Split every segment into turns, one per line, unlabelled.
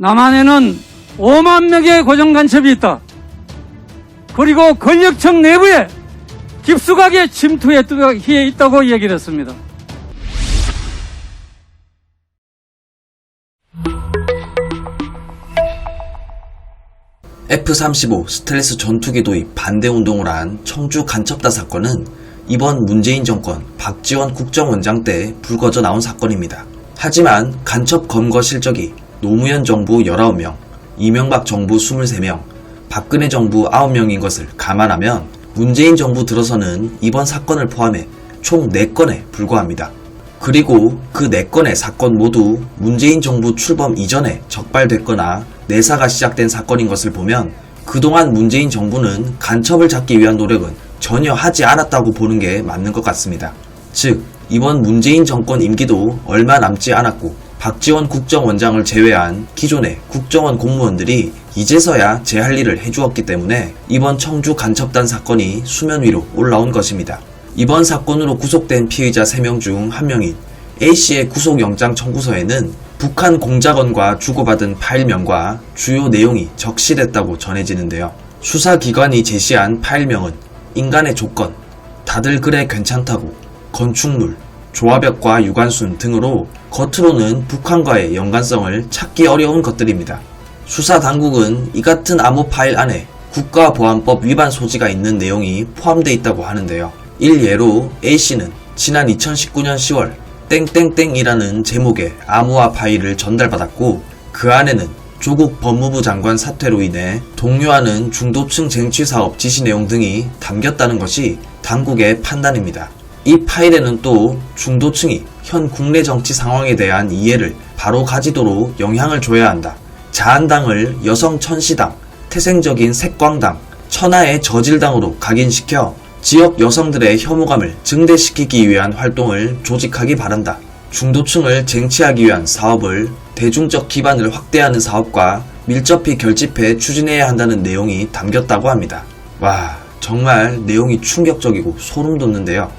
남한에는 5만 명의 고정 간첩이 있다. 그리고 권력청 내부에 깊숙하게 침투해 있다고 얘기를 했습니다.
F-35 스텔스 전투기 도입 반대 운동을 한 청주 간첩다 사건은 이번 문재인 정권 박지원 국정원장 때 불거져 나온 사건입니다. 하지만 간첩 검거 실적이 노무현 정부 19명, 이명박 정부 23명, 박근혜 정부 9명인 것을 감안하면 문재인 정부 들어서는 이번 사건을 포함해 총 4건에 불과합니다. 그리고 그 4건의 사건 모두 문재인 정부 출범 이전에 적발됐거나 내사가 시작된 사건인 것을 보면 그동안 문재인 정부는 간첩을 잡기 위한 노력은 전혀 하지 않았다고 보는 게 맞는 것 같습니다. 즉, 이번 문재인 정권 임기도 얼마 남지 않았고 박지원 국정원장을 제외한 기존의 국정원 공무원들이 이제서야 제 할 일을 해주었기 때문에 이번 청주 간첩단 사건이 수면 위로 올라온 것입니다. 이번 사건으로 구속된 피의자 3명 중 1명인 A씨의 구속영장 청구서에는 북한 공작원과 주고받은 파일명과 주요 내용이 적시됐다고 전해지는데요. 수사기관이 제시한 파일명은 인간의 조건, 다들 그래 괜찮다고, 건축물, 조화벽과 유관순 등으로 겉으로는 북한과의 연관성을 찾기 어려운 것들입니다. 수사 당국은 이 같은 암호 파일 안에 국가보안법 위반 소지가 있는 내용이 포함되어 있다고 하는데요. 일예로 A씨는 지난 2019년 10월 땡땡땡이라는 제목의 암호화 파일을 전달받았고 그 안에는 조국 법무부 장관 사퇴로 인해 동요하는 중도층 쟁취 사업 지시 내용 등이 담겼다는 것이 당국의 판단입니다. 이 파일에는 또 중도층이 현 국내 정치 상황에 대한 이해를 바로 가지도록 영향을 줘야 한다. 자한당을 여성 천시당, 태생적인 색광당, 천하의 저질당으로 각인시켜 지역 여성들의 혐오감을 증대시키기 위한 활동을 조직하기 바란다. 중도층을 쟁취하기 위한 사업을 대중적 기반을 확대하는 사업과 밀접히 결집해 추진해야 한다는 내용이 담겼다고 합니다. 와, 정말 내용이 충격적이고 소름 돋는데요.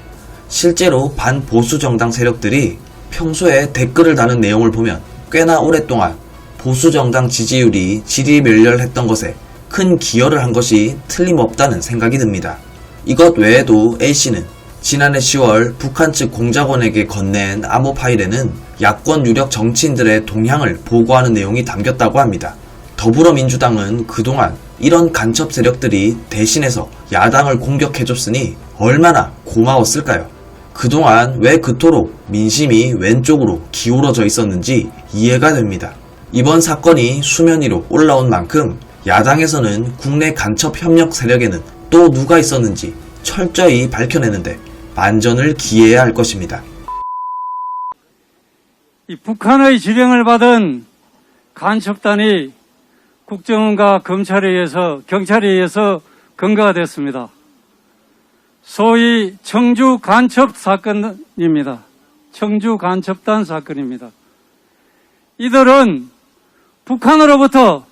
실제로 반보수 정당 세력들이 평소에 댓글을 다는 내용을 보면 꽤나 오랫동안 보수 정당 지지율이 지리멸렬했던 것에 큰 기여를 한 것이 틀림없다는 생각이 듭니다. 이것 외에도 A씨는 지난해 10월 북한 측 공작원에게 건넨 암호 파일에는 야권 유력 정치인들의 동향을 보고하는 내용이 담겼다고 합니다. 더불어민주당은 그동안 이런 간첩 세력들이 대신해서 야당을 공격해줬으니 얼마나 고마웠을까요? 그동안 왜 그토록 민심이 왼쪽으로 기울어져 있었는지 이해가 됩니다. 이번 사건이 수면 위로 올라온 만큼 야당에서는 국내 간첩 협력 세력에는 또 누가 있었는지 철저히 밝혀내는데 만전을 기해야 할 것입니다.
이 북한의 지령을 받은 간첩단이 국정원과 검찰에 의해서 경찰에 의해서 검거가 됐습니다. 소위 청주 간첩 사건입니다. 청주 간첩단 사건입니다. 이들은 북한으로부터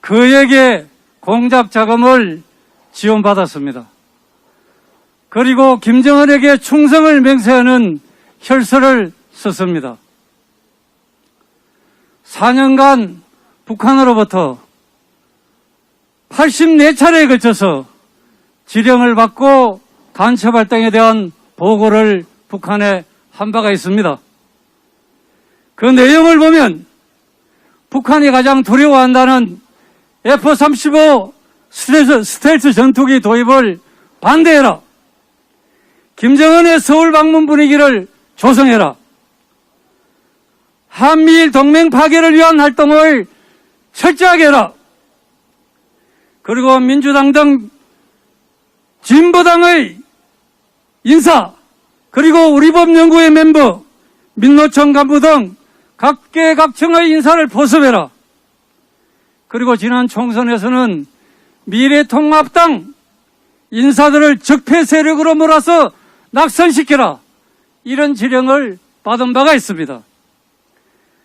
그에게 공작 자금을 지원받았습니다. 그리고 김정은에게 충성을 맹세하는 혈서를 썼습니다. 4년간 북한으로부터 84차례에 걸쳐서 지령을 받고 간첩 활동에 대한 보고를 북한에 한 바가 있습니다. 그 내용을 보면 북한이 가장 두려워한다는 F-35 스텔스, 스텔스 전투기 도입을 반대해라. 김정은의 서울 방문 분위기를 조성해라. 한미일 동맹 파괴를 위한 활동을 철저하게 해라. 그리고 민주당 등 진보당의 인사, 그리고 우리법연구회 멤버, 민노총 간부 등 각계각층의 인사를 포섭해라. 그리고 지난 총선에서는 미래통합당 인사들을 적폐 세력으로 몰아서 낙선시켜라. 이런 지령을 받은 바가 있습니다.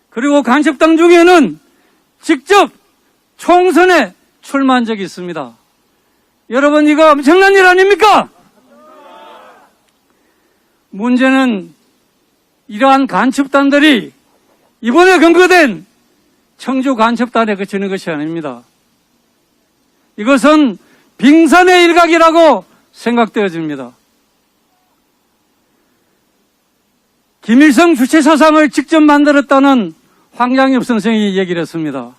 그리고 간첩당 중에는 직접 총선에 출마한 적이 있습니다. 여러분 이거 엄청난 일 아닙니까? 문제는 이러한 간첩단들이 이번에 검거된 청주 간첩단에 그치는 것이 아닙니다. 이것은 빙산의 일각이라고 생각되어집니다. 김일성 주체 사상을 직접 만들었다는 황장엽 선생이 얘기를 했습니다.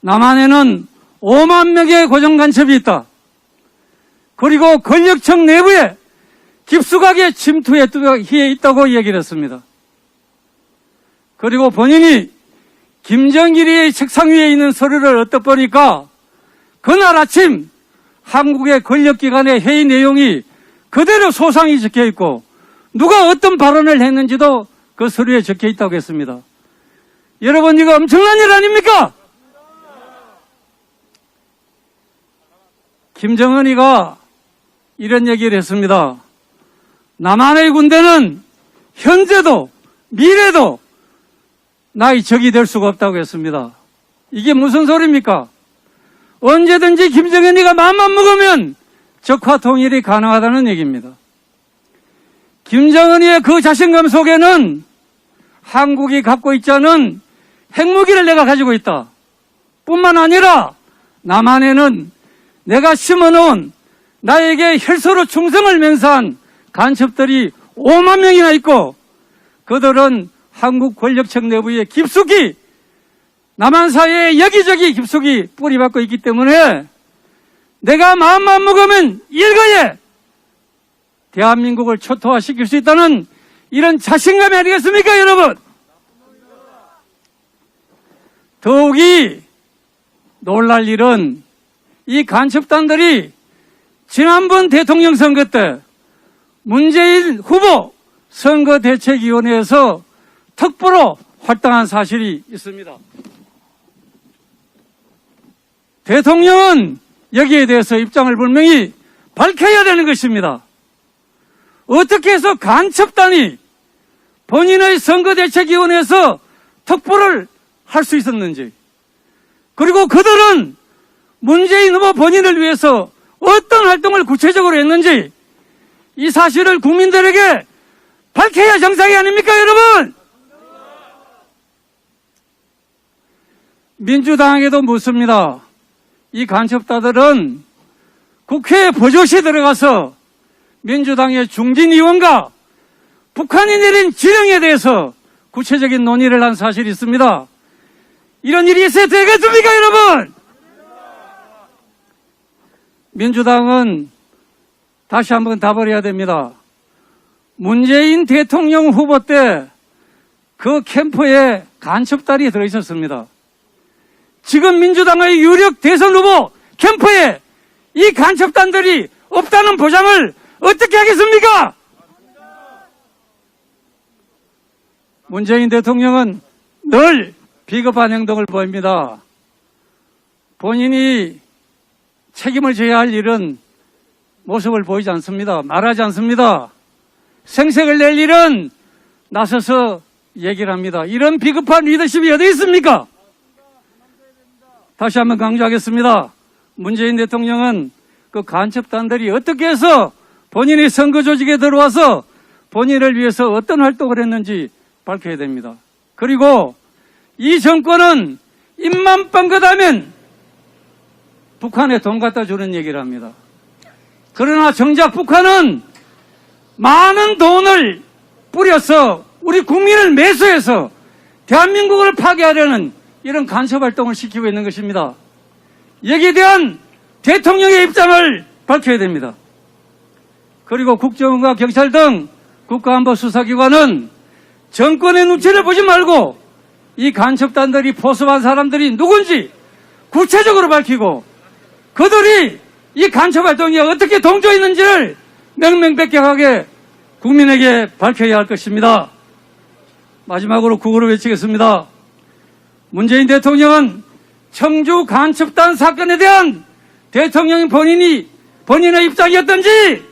남한에는 5만 명의 고정 간첩이 있다. 그리고 권력청 내부에 깊숙하게 침투해 있다고 얘기를 했습니다. 그리고 본인이 김정일이 책상 위에 있는 서류를 얻다 보니까 그날 아침 한국의 권력기관의 회의 내용이 그대로 소상히 적혀 있고 누가 어떤 발언을 했는지도 그 서류에 적혀 있다고 했습니다. 여러분 이거 엄청난 일 아닙니까? 김정은이가 이런 얘기를 했습니다. 남한의 군대는 현재도 미래도 나의 적이 될 수가 없다고 했습니다. 이게 무슨 소리입니까? 언제든지 김정은이가 마음만 먹으면 적화 통일이 가능하다는 얘기입니다. 김정은이의 그 자신감 속에는 한국이 갖고 있지 않은 핵무기를 내가 가지고 있다. 뿐만 아니라 남한에는 내가 심어놓은 나에게 혈서로 충성을 맹세한 간첩들이 5만 명이나 있고 그들은 한국 권력청 내부에 깊숙이 남한 사회에 여기저기 깊숙이 뿌리박고 있기 때문에 내가 마음만 먹으면 일거에 대한민국을 초토화시킬 수 있다는 이런 자신감이 아니겠습니까, 여러분? 더욱이 놀랄 일은 이 간첩단들이 지난번 대통령 선거 때 문재인 후보 선거대책위원회에서 특보로 활동한 사실이 있습니다. 대통령은 여기에 대해서 입장을 분명히 밝혀야 되는 것입니다. 어떻게 해서 간첩단이 본인의 선거대책위원회에서 특보를 할 수 있었는지 그리고 그들은 문재인 후보 본인을 위해서 어떤 활동을 구체적으로 했는지 이 사실을 국민들에게 밝혀야 정상이 아닙니까 여러분 민주당에도 묻습니다 이 간첩다들은 국회에 버젓이 들어가서 민주당의 중진 의원과 북한이 내린 지령에 대해서 구체적인 논의를 한 사실이 있습니다. 이런 일이 있어야 되겠습니까, 여러분? 민주당은 다시 한번 답을 해야 됩니다. 문재인 대통령 후보 때 그 캠프에 간첩단이 들어있었습니다. 지금 민주당의 유력 대선 후보 캠프에 이 간첩단들이 없다는 보장을 어떻게 하겠습니까? 문재인 대통령은 늘 비겁한 행동을 보입니다. 본인이 책임을 져야 할 일은 모습을 보이지 않습니다. 말하지 않습니다. 생색을 낼 일은 나서서 얘기를 합니다. 이런 비겁한 리더십이 어디 있습니까? 다시 한번 강조하겠습니다. 문재인 대통령은 그 간첩단들이 어떻게 해서 본인이 선거 조직에 들어와서 본인을 위해서 어떤 활동을 했는지 밝혀야 됩니다. 그리고 이 정권은 입만 뻥긋하면 북한에 돈 갖다 주는 얘기를 합니다. 그러나 정작 북한은 많은 돈을 뿌려서 우리 국민을 매수해서 대한민국을 파괴하려는 이런 간섭 활동을 시키고 있는 것입니다. 여기에 대한 대통령의 입장을 밝혀야 됩니다. 그리고 국정원과 경찰 등 국가안보수사기관은 정권의 눈치를 보지 말고 이 간첩단들이 포섭한 사람들이 누군지 구체적으로 밝히고 그들이 이 간첩 활동에 어떻게 동조했는지를 명명백백하게 국민에게 밝혀야 할 것입니다. 마지막으로 구호를 외치겠습니다. 문재인 대통령은 청주 간첩단 사건에 대한 대통령 본인이 본인의 입장이었던지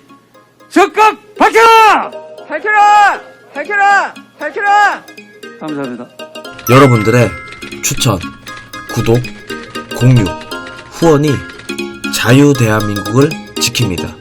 적극 밝혀라!
밝혀라! 밝혀라! 밝혀라!
감사합니다.
여러분들의 추천, 구독, 공유, 후원이 자유 대한민국을 지킵니다.